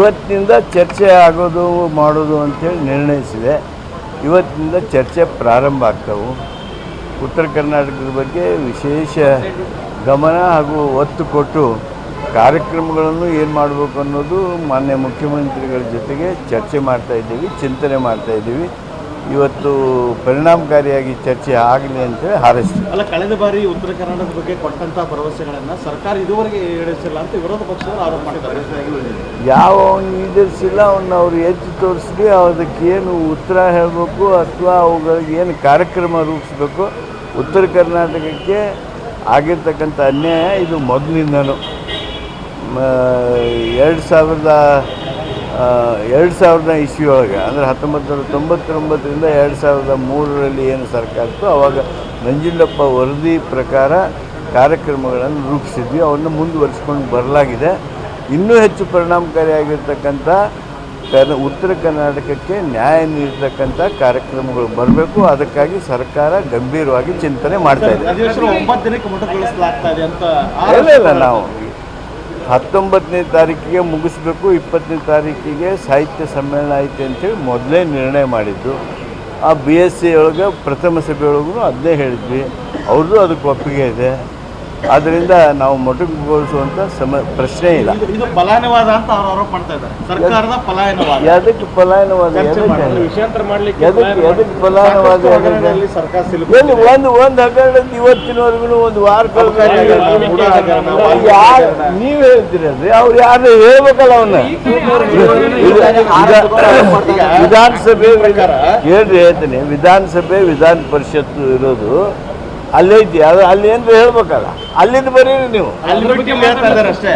ಇವತ್ತಿನಿಂದ ಚರ್ಚೆ ಆಗೋದು, ಮಾಡೋದು ಅಂತೇಳಿ ನಿರ್ಣಯಿಸಿದೆ. ಇವತ್ತಿನಿಂದ ಚರ್ಚೆ ಪ್ರಾರಂಭ ಆಗ್ತವೆ. ಉತ್ತರ ಕರ್ನಾಟಕದ ಬಗ್ಗೆ ವಿಶೇಷ ಗಮನ ಹಾಗೂ ಒತ್ತು ಕೊಟ್ಟು ಕಾರ್ಯಕ್ರಮಗಳನ್ನು ಏನು ಮಾಡಬೇಕು ಅನ್ನೋದು ಮಾನ್ಯ ಮುಖ್ಯಮಂತ್ರಿಗಳ ಜೊತೆಗೆ ಚರ್ಚೆ ಮಾಡ್ತಾ ಇದ್ದೀವಿ, ಚಿಂತನೆ ಮಾಡ್ತಾ ಇದ್ದೀವಿ. ಇವತ್ತು ಪರಿಣಾಮಕಾರಿಯಾಗಿ ಚರ್ಚೆ ಆಗಲಿ ಅಂತೇಳಿ ಹಾರೈಸ್ತೀವಿ. ಅಲ್ಲ ಕಳೆದ ಬಾರಿ ಉತ್ತರ ಕರ್ನಾಟಕದ ಬಗ್ಗೆ ಕೊಟ್ಟಂತ ಭರವಸೆಗಳನ್ನು ಸರ್ಕಾರ ಇದುವರೆಗೆ ಈಡೇರಿಸಿಲ್ಲ ಅಂತ ವಿರೋಧ ಪಕ್ಷದವರು ಆರೋಪ ಮಾಡಿದ್ದಾರೆ ಯಾವ ಅವನು ಈಡೇರಿಸಿಲ್ಲ ಅವನ್ನ ಅವ್ರು ಎಚ್ಚು ತೋರಿಸ್ಲಿ ಅದಕ್ಕೆ ಏನು ಉತ್ತರ ಹೇಳಬೇಕು ಅಥವಾ ಅವುಗಳಿಗೆ ಏನು ಕಾರ್ಯಕ್ರಮ ರೂಪಿಸಬೇಕು ಉತ್ತರ ಕರ್ನಾಟಕಕ್ಕೆ ಆಗಿರ್ತಕ್ಕಂಥ ಅನ್ಯಾಯ ಇದು ಮೊದಲಿಂದನೂ. ಎರಡು ಸಾವಿರದ ಎರಡು ಸಾವಿರದ ಇಸ್ವಿ ಒಳಗೆ. ಅಂದರೆ ಹತ್ತೊಂಬತ್ತು ನೂರ ತೊಂಬತ್ತೊಂಬತ್ತರಿಂದ ಎರಡು ಸಾವಿರದ ಮೂರರಲ್ಲಿ ಏನು ಸರ್ಕಾರ ಇತ್ತು ಅವಾಗ ನಂಜುಂಡಪ್ಪ ವರದಿ ಪ್ರಕಾರ ಕಾರ್ಯಕ್ರಮಗಳನ್ನು ರೂಪಿಸಿದ್ವಿ. ಅವನ್ನು ಮುಂದುವರಿಸ್ಕೊಂಡು ಬರಲಾಗಿದೆ. ಇನ್ನೂ ಹೆಚ್ಚು ಪರಿಣಾಮಕಾರಿಯಾಗಿರ್ತಕ್ಕಂಥ ಕರ್ನ ಉತ್ತರ ಕರ್ನಾಟಕಕ್ಕೆ ನ್ಯಾಯ ನೀಡತಕ್ಕಂಥ ಕಾರ್ಯಕ್ರಮಗಳು ಬರಬೇಕು. ಅದಕ್ಕಾಗಿ ಸರ್ಕಾರ ಗಂಭೀರವಾಗಿ ಚಿಂತನೆ ಮಾಡ್ತಾ ಇದೆ. ಇಲ್ಲ ಇಲ್ಲ ನಾವು ಹತ್ತೊಂಬತ್ತನೇ ತಾರೀಕಿಗೆ ಮುಗಿಸ್ಬೇಕು, ಇಪ್ಪತ್ತನೇ ತಾರೀಕಿಗೆ ಸಾಹಿತ್ಯ ಸಮ್ಮೇಳನ ಐತೆ ಅಂತೇಳಿ ಮೊದಲೇ ನಿರ್ಣಯ ಮಾಡಿದ್ದು. ಆ ಬಿ ಎಸ್ ಸಿ ಒಳಗೆ ಪ್ರಥಮ ಸಭೆ ಒಳಗೂ ಅದನ್ನೇ ಹೇಳಿದ್ವಿ. ಅವ್ರದ್ದು ಅದಕ್ಕೆ ಒಪ್ಪಿಗೆ ಇದೆ. ಆದ್ದರಿಂದ ನಾವು ಮೊಟಕುಗೊಳಿಸುವಂಥ ಸಮ ಪ್ರಶ್ನೆ ಇಲ್ಲ. ಇದು- ಪಲಾಯನವಾದ ಅಂತ ಅವ್ರು ಆರೋಪ ಮಾಡ್ತಾ ಇದ್ದಾರೆ. ಸರ್ಕಾರದ ಪಲಾಯನವಾದ. ಎದಕ್ಕೆ ಪಲಾಯನವಾದ? ವಿಷಯಾಂತರ ಮಾಡ್ಲಿಕ್ಕೆ ಎದಕ್ಕೆ ಎದಕ್ಕೆ ಪಲಾಯನವಾದ ಹಗರಣದಲ್ಲಿ ಸರ್ಕಾರ ಎಲ್ಲಿ ಒಂದು ಒಂದು ಹಗರಣದ ಇವತ್ತಿನವರೆಗೂ ಒಂದು ವಾರ ಯಾರು. ನೀವು ಹೇಳ್ತೀರಲ್ರಿ ಅವ್ರು ಯಾರು ಹೇಳ್ಬೇಕಲ್ಲ ಅವನ್ನ ವಿಧಾನಸಭೆ ಹೇಳ್ರಿ ಹೇಳ್ತೀನಿ. ವಿಧಾನಸಭೆ ವಿಧಾನ ಪರಿಷತ್ ಇರೋದು ಅಲ್ಲೈತಿ ಅದು ಅಲ್ಲಿ ಏನ್ ಹೇಳ್ಬೇಕಲ್ಲ? ಅಲ್ಲಿಂದ ಬರೀರಿ ನೀವು. ಅಷ್ಟೇ.